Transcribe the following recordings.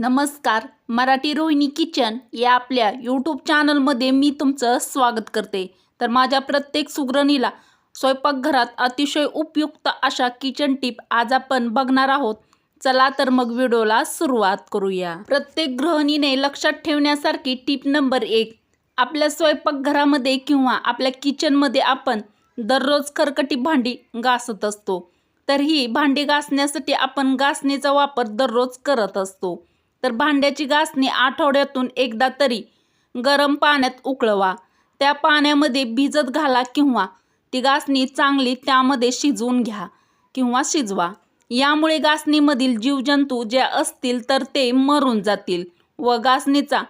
नमस्कार मराठी रोहिणी किचन या आपल्या यूट्यूब चॅनलमध्ये मी तुमचं स्वागत करते. तर माझ्या प्रत्येक सुगरणीला स्वयंपाकघरात अतिशय उपयुक्त अशा किचन टिप आज आपण बघणार आहोत. चला तर मग व्हिडिओला सुरुवात करूया. प्रत्येक गृहिणीने लक्षात ठेवण्यासारखी टिप नंबर एक आपल्या स्वयंपाकघरामध्ये किंवा आपल्या किचनमध्ये आपण दररोज खरकटी भांडी घासत असतो. तर ही भांडी घासण्यासाठी आपण घासणीचा वापर दररोज करत असतो. तर भांड्याची घासणी आठवड्यातून एकदा तरी गरम पाण्यात उकळवा. त्या पाण्यामध्ये भिजत घाला किंवा ती घासणी चांगली त्यामध्ये शिजवून घ्या किंवा शिजवा. यामुळे घासणीमधील जीवजंतू जे असतील तर ते मरून जातील व घासणीचा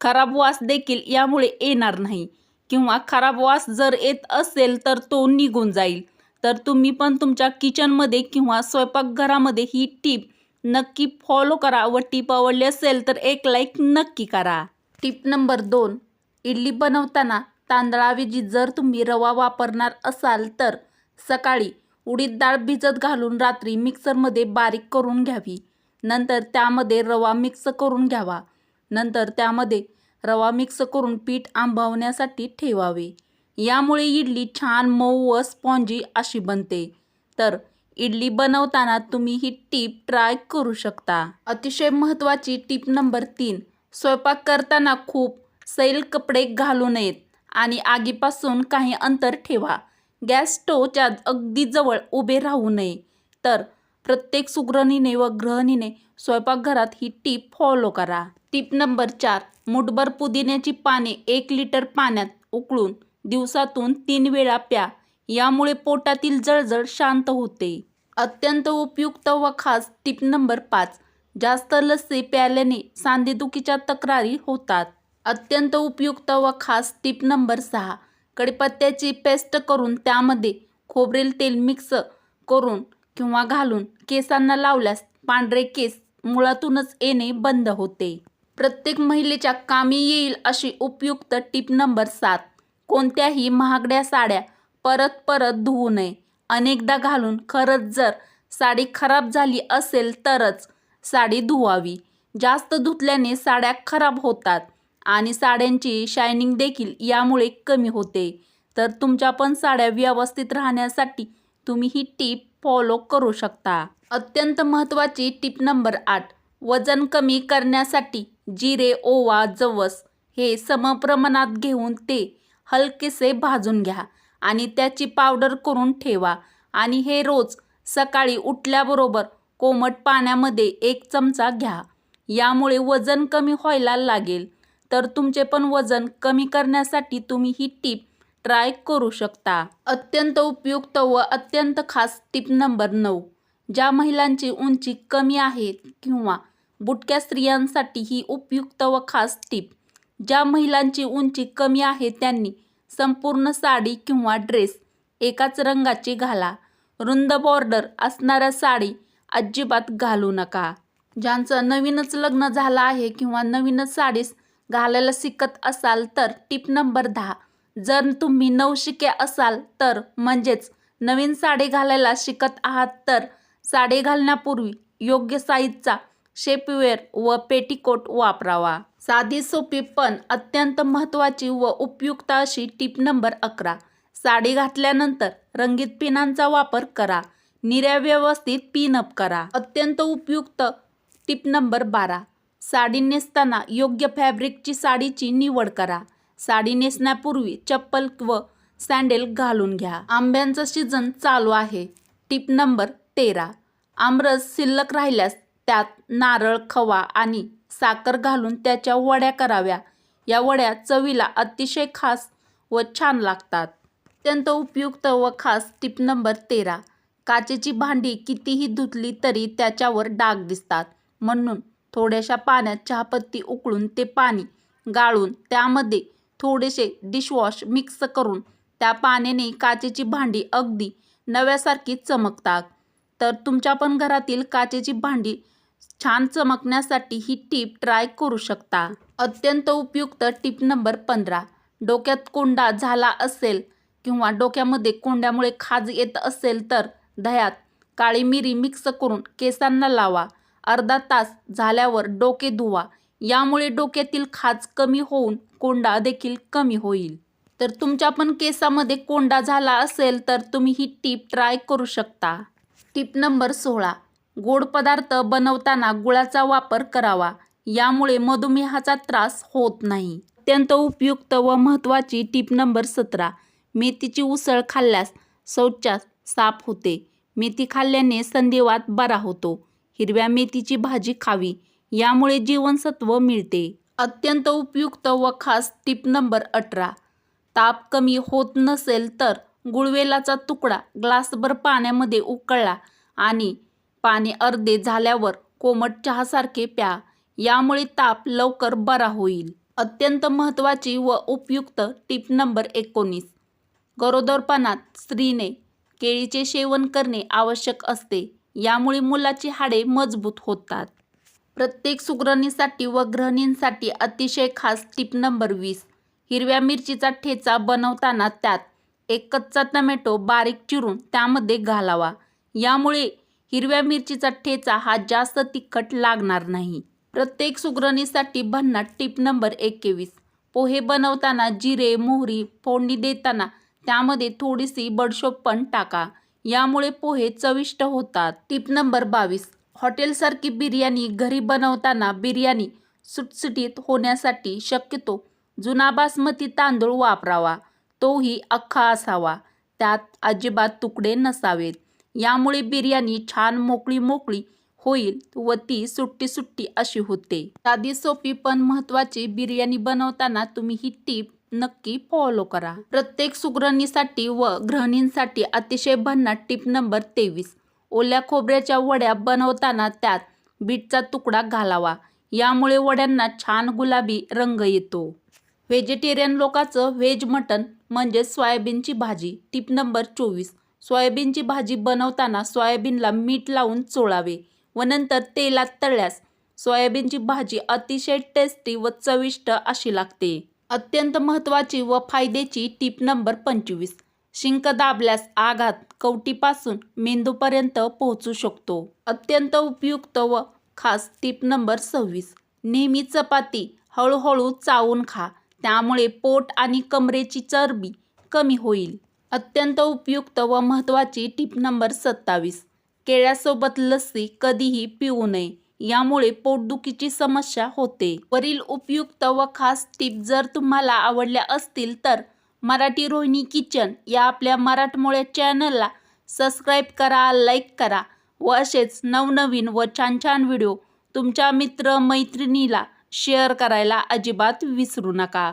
खराब वास देखील यामुळे येणार नाही किंवा खराब वास जर येत असेल तर तो निघून जाईल. तर तुम्ही पण तुमच्या किचनमध्ये किंवा स्वयंपाकघरामध्ये ही टीप नक्की फॉलो करा. व टीप आवडली असेल तर एक लाईक नक्की करा. टीप नंबर दोन इडली बनवताना तांदळाऐवजी जर तुम्ही रवा वापरणार असाल तर सकाळी उडीद डाळ भिजत घालून रात्री मिक्सरमध्ये बारीक करून घ्यावी. नंतर त्यामध्ये रवा मिक्स करून घ्यावा. नंतर त्यामध्ये रवा मिक्स करून पीठ आंबवण्यासाठी ठेवावे. यामुळे इडली छान मऊ व स्पॉन्जी अशी बनते. तर इडली बनवताना तुम्ही ही टीप ट्राय करू शकता. अतिशय महत्त्वाची टीप नंबर तीन स्वयंपाक करताना खूप सैल कपडे घालू नयेत आणि आगीपासून काही अंतर ठेवा. गॅस स्टोवच्या अगदी जवळ उभे राहू नये. तर प्रत्येक सुगरणीने व गृहिणीने स्वयंपाकघरात ही टीप फॉलो करा. टीप नंबर चार मुठभर पुदिन्याची पाने एक लिटर पाण्यात उकळून दिवसातून तीन वेळा प्या. यामुळे पोटातील जळजळ शांत होते. अत्यंत उपयुक्त व खास टीप नंबर पाच जास्त लस्सी प्यायल्याने सांधेदुखीच्या तक्रारी होतात. अत्यंत उपयुक्त व खास टीप नंबर सहा कडीपत्त्याची पेस्ट करून त्यामध्ये खोबरेल तेल मिक्स करून किंवा घालून केसांना लावल्यास पांढरे केस मुळातूनच येणे बंद होते. प्रत्येक महिलेच्या कामी येईल अशी उपयुक्त टीप नंबर सात कोणत्याही महागड्या साड्या परत परत धुवू नये. अनेकदा घालून खरंच जर साडी खराब झाली असेल तरच साडी धुवावी. जास्त धुतल्याने साड्या खराब होतात आणि साड्यांची शायनिंग देखील यामुळे कमी होते. तर तुमच्या पण साड्या व्यवस्थित राहण्यासाठी तुम्ही ही टीप फॉलो करू शकता. अत्यंत महत्त्वाची टीप नंबर आठ वजन कमी करण्यासाठी जिरे ओवा जवस हे समप्रमाणात घेऊन ते हलकेसे भाजून घ्या. आणि त्याची पावडर करून ठेवा. आणि हे रोज सकाळी उठल्याबरोबर कोमट पाण्यामध्ये एक चमचा घ्या. यामुळे वजन कमी व्हायला लागेल. तर तुमचे पण वजन कमी करण्यासाठी तुम्ही ही टीप ट्राय करू शकता. अत्यंत उपयुक्त व अत्यंत खास टीप नंबर नऊ. ज्या महिलांची उंची कमी आहे किंवा बुटक्या स्त्रियांसाठी ही उपयुक्त व खास टीप. ज्या महिलांची उंची कमी आहे त्यांनी संपूर्ण साडी किंवा ड्रेस एकाच रंगाची घाला. रुंद बॉर्डर असणाऱ्या साडी अजिबात घालू नका. ज्यांचं नवीनच लग्न झालं आहे किंवा नवीनच साडीस घालायला शिकत असाल तर टिप नंबर दहा. जर तुम्ही नवशिके असाल तर म्हणजेच नवीन साडी घालायला शिकत आहात तर साडी घालण्यापूर्वी योग्य साईजचा शेपवेअर व पेटीकोट वापरावा. साधी सोपी पण अत्यंत महत्त्वाची व उपयुक्त अशी टीप नंबर अकरा. साडी घातल्यानंतर रंगीत पिनांचा वापर करा. निऱ्या व्यवस्थित पिनअप करा. अत्यंत उपयुक्त टिप नंबर बारा. साडी नेसताना योग्य फॅब्रिकची साडीची निवड करा. साडी नेसण्यापूर्वी चप्पल व सँडेल घालून घ्या. आंब्यांचं सीझन चालू आहे. टिप नंबर तेरा. आमरस शिल्लक राहिल्यास त्यात नारळ खवा आणि साखर घालून त्याच्या वड्या कराव्या. या वड्या चवीला अतिशय खास व छान लागतात. अत्यंत उपयुक्त व खास टिप नंबर तेरा. काचेची भांडी कितीही धुतली तरी त्याच्यावर डाग दिसतात. म्हणून थोड्याशा पाण्यात चहापत्ती उकळून ते पाणी गाळून त्यामध्ये थोडेसे डिशवॉश मिक्स करून त्या पाण्याने काचेची भांडी अगदी नव्यासारखी चमकतात. तर तुमच्या पण घरातील काचेची भांडी छान चमकण्यासाठी ही टीप ट्राय करू शकता. अत्यंत उपयुक्त टीप नंबर पंधरा. डोक्यात कोंडा झाला असेल किंवा डोक्यामध्ये कोंड्यामुळे खाज येत असेल तर दह्यात काळी मिरी मिक्स करून केसांना लावा. अर्धा तास झाल्यावर डोके धुवा. यामुळे डोक्यातील खाज कमी होऊन कोंडा देखील कमी होईल. तर तुमच्या पण केसामध्ये कोंडा झाला असेल तर तुम्ही ही टीप ट्राय करू शकता. टीप नंबर सोळा. गोड पदार्थ बनवताना गुळाचा वापर करावा. यामुळे मधुमेहाचा त्रास होत नाही. अत्यंत उपयुक्त व महत्त्वाची टीप नंबर सतरा. मेथीची उसळ खाल्ल्यास शौचास साफ होते. मेथी खाल्ल्याने संधिवात बरा होतो. हिरव्या मेथीची भाजी खावी. यामुळे जीवनसत्व मिळते. अत्यंत उपयुक्त व खास टीप नंबर अठरा. ताप कमी होत नसेल तर गुळवेलाचा तुकडा ग्लासभर पाण्यामध्ये उकळला आणि पाणी अर्धे झाल्यावर कोमट चहासारखे प्या. यामुळे ताप लवकर बरा होईल. अत्यंत महत्त्वाची व उपयुक्त टीप नंबर एकोणीस. गरोदरपणात स्त्रीने केळीचे सेवन करणे आवश्यक असते. यामुळे मुलाची हाडे मजबूत होतात. प्रत्येक सुगरणीसाठी व गृहिणींसाठी अतिशय खास टीप नंबर वीस. हिरव्या मिरचीचा ठेचा बनवताना त्यात एक कच्चा टमॅटो बारीक चिरून त्यामध्ये घालावा. यामुळे हिरव्या मिरचीचा ठेचा हा जास्त तिखट लागणार नाही. प्रत्येक सुगरणीसाठी भन्नाट टीप नंबर एकवीस पोहे बनवताना जिरे मोहरी फोडणी देताना त्यामध्ये थोडीशी बडशोप पण टाका. यामुळे पोहे चविष्ट होतात. टीप नंबर बावीस. हॉटेलसारखी बिर्याणी घरी बनवताना बिर्याणी सुटसुटीत होण्यासाठी शक्यतो जुना बासमती तांदूळ वापरावा. तोही अख्खा असावा. त्यात अजिबात तुकडे नसावेत. यामुळे बिर्याणी छान मोकळी मोकळी होईल व ती सुट्टी सुट्टी अशी होते. साधी सोपी पण महत्त्वाची बिर्याणी बनवताना तुम्ही ही टीप नक्की फॉलो करा. प्रत्येक सुगरणीसाठी व गृहिणींसाठी अतिशय भन्नाट टीप नंबर तेवीस. ओल्या खोबऱ्याच्या वड्या बनवताना त्यात बीटचा तुकडा घालावा. यामुळे वड्यांना छान गुलाबी रंग येतो. व्हेजिटेरियन लोकांचं व्हेज मटन म्हणजे सोयाबीनची भाजी. टीप नंबर चोवीस. सोयाबीनची भाजी बनवताना सोयाबीनला मीठ लावून चोळावे व नंतर तेलात तळल्यास सोयाबीनची भाजी अतिशय टेस्टी व चविष्ट अशी लागते. अत्यंत महत्त्वाची व फायद्याची टीप नंबर पंचवीस. शिंक दाबल्यास आघात कवटीपासून मेंदूपर्यंत पोहोचू शकतो. अत्यंत उपयुक्त व खास टीप नंबर सव्वीस. नेहमी चपाती हळूहळू चावून खा. त्यामुळे पोट आणि कमरेची चरबी कमी होईल. अत्यंत उपयुक्त व महत्त्वाची टिप नंबर सत्तावीस. केळ्यासोबत लस्सी कधीही पिऊ नये यामुळे पोटदुखीची समस्या होते. वरील उपयुक्त व खास टिप जर तुम्हाला आवडल्या असतील तर मराठी रोहिणी किचन या आपल्या मराठमोळ्या चॅनलला सबस्क्राईब करा लाईक करा व असेच नवनवीन व छान छान व्हिडिओ तुमच्या मित्र मैत्रिणीला शेअर करायला अजिबात विसरू नका.